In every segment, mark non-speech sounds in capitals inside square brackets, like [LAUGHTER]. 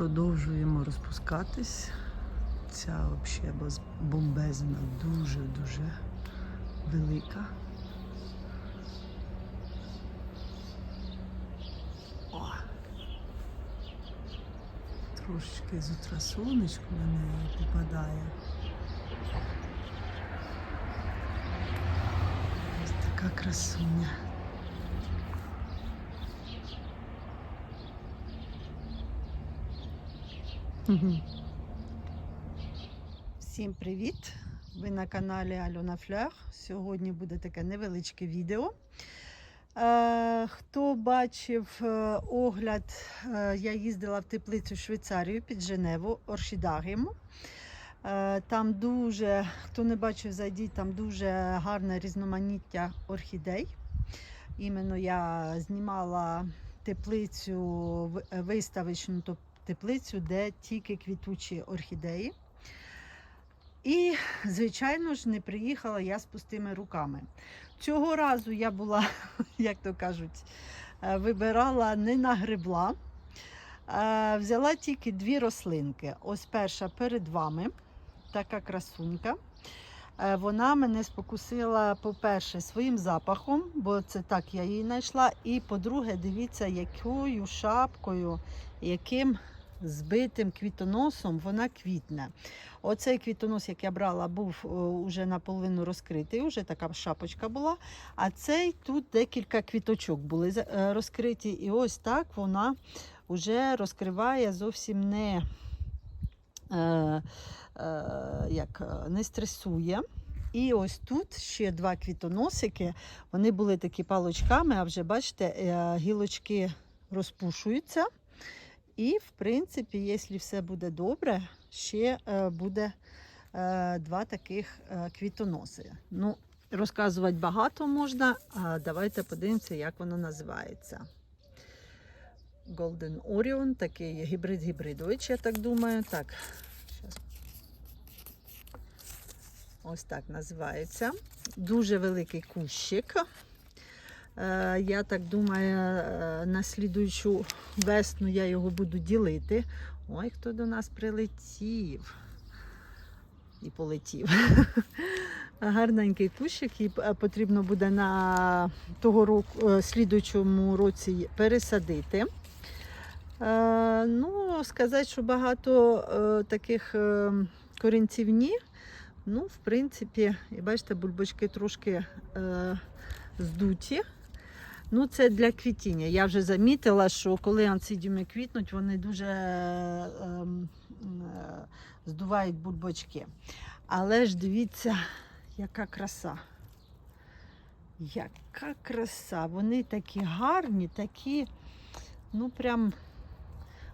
Продовжуємо розпускатись. Ця взагалі бомбезна, дуже-дуже велика. О! Трошечки з утра сонечко на неї попадає. Ось така красуня. Всім привіт! Ви на каналі Альона Флер. Сьогодні буде таке невеличке відео. Е, хто бачив е, огляд, е, я їздила в теплицю Швейцарію під Женеву Оршідагім. Там дуже, хто не бачив, зайдіть, там дуже гарне різноманіття орхідей. Іменно я знімала теплицю виставочну, тобто теплицю, де тільки квітучі орхідеї. І, звичайно ж, не приїхала я з пустими руками. Цього разу я була, [LAUGHS] як то кажуть, е, вибирала не нагребла. Е, Взяла тільки дві рослинки. Ось перша перед вами, така красунька. Е, Вона мене спокусила, по-перше, своїм запахом, бо це так я її знайшла. І по-друге, дивіться, якою шапкою, яким збитим квітоносом вона квітне. Оцей квітонос, як я брала, був о, уже наполовину розкритий, вже така шапочка була. А цей тут декілька квіточок були е, розкриті. І ось так вона вже розкриває зовсім не, е, е, як, е, не стресує. І ось тут ще два квітоносики. Вони були такі палочками, а вже бачите, е, гілочки розпушуються. І, в принципі, якщо все буде добре, ще е, буде е, два таких е, квітоноси. Ну, розказувати багато можна, а давайте подивимося, як воно називається. Golden Orion, такий гібрид-гібридович, я так думаю. Так, щас. Ось так називається. Дуже великий кущик. Е, Я так думаю, е, на слідуючу весну я його буду ділити. Ой, хто до нас прилетів і полетів. [LAUGHS] Гарненький кущик, і е, потрібно буде на того року, слідуючому році пересадити. Е, Ну, сказати, що багато е, таких е, корінців ні. Ну, в принципі, і бачите, бульбочки трошки здуті. Ну, це для квітіння. Я вже замітила, що коли анцидіуми квітнуть, вони дуже е, ем, е, здувають бульбочки. Але ж дивіться, яка краса. Яка краса. Вони такі гарні, такі, ну прям.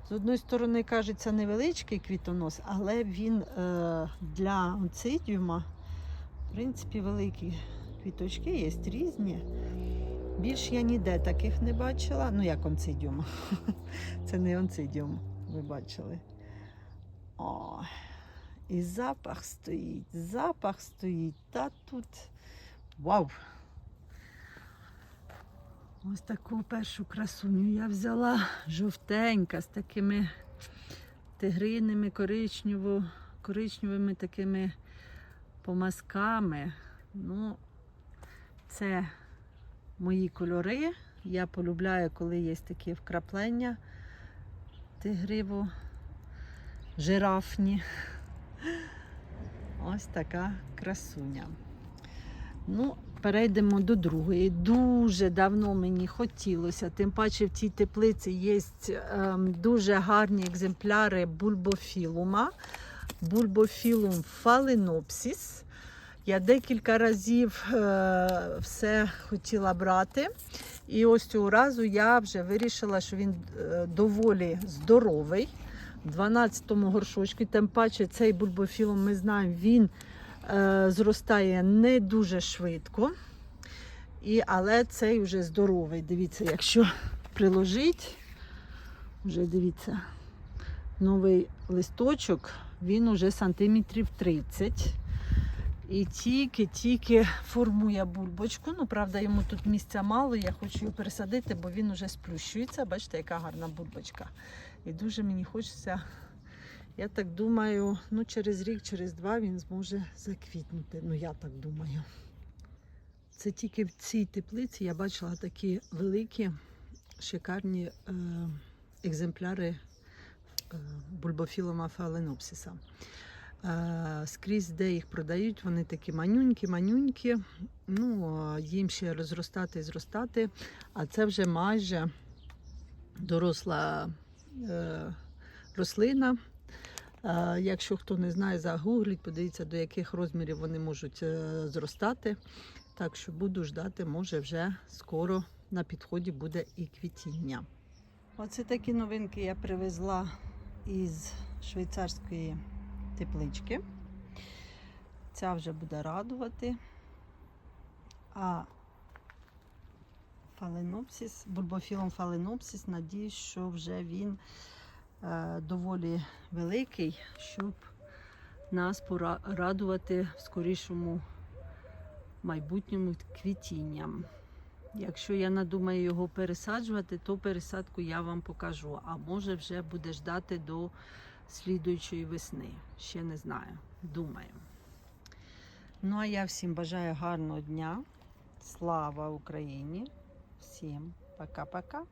З одної сторони, кажеться, невеличкий квітонос, але він е, для онцидіума, в принципі, великі квіточки є різні. Більш я ніде таких не бачила. Ну, як онцидіум. [LAUGHS] Це не онцидіум, ви бачили. О, і запах стоїть, запах стоїть. Та тут. Вау! Ось таку першу красуню я взяла жовтенька з такими тигриними, коричнево, коричневими такими помазками. Ну, це мої кольори. Я полюбляю, коли є такі вкраплення тигриво, жирафні. Ось така красуня. Ну, перейдемо до другої. Дуже давно мені хотілося, тим паче в цій теплиці є ем, дуже гарні екземпляри бульбофілума. Бульбофілум фаленопсіс. Я декілька разів е, все хотіла брати. І ось цього разу я вже вирішила, що він е, доволі здоровий. В 12-му горшочку, тим паче цей бульбофілум, ми знаємо, він зростає не дуже швидко. І, але цей вже здоровий. Дивіться, якщо приложить, вже дивіться, новий листочок, він уже сантиметрів 30. І тільки-тільки формує бульбочку. Ну, правда, йому тут місця мало. Я хочу його пересадити, бо він уже сплющується. Бачите, яка гарна бульбочка. І дуже мені хочеться, я так думаю, ну через рік, через два він зможе заквітнути. Ну, я так думаю. Це тільки в цій теплиці я бачила такі великі, шикарні е, екземпляри е, бульбофілома фаленопсиса. Е, скрізь, де їх продають, вони такі манюнькі, манюнькі. Ну, їм ще розростати і зростати. А це вже майже доросла е, рослина. Якщо хто не знає, загугліть, подивіться, до яких розмірів вони можуть е, зростати. Так що буду ждати, може вже скоро на підході буде і квітіння. Оце такі новинки я привезла із швейцарської теплички. Ця вже буде радувати. А фаленопсис, бульбофілом фаленопсис, надіюсь, що вже він доволі великий, щоб нас порадувати в скорішому майбутньому квітінням. Якщо я надумаю його пересаджувати, то пересадку я вам покажу. А може вже буде ждати до слідуючої весни. Ще не знаю. Думаю. Ну а я всім бажаю гарного дня. Слава Україні! Всім пока-пока!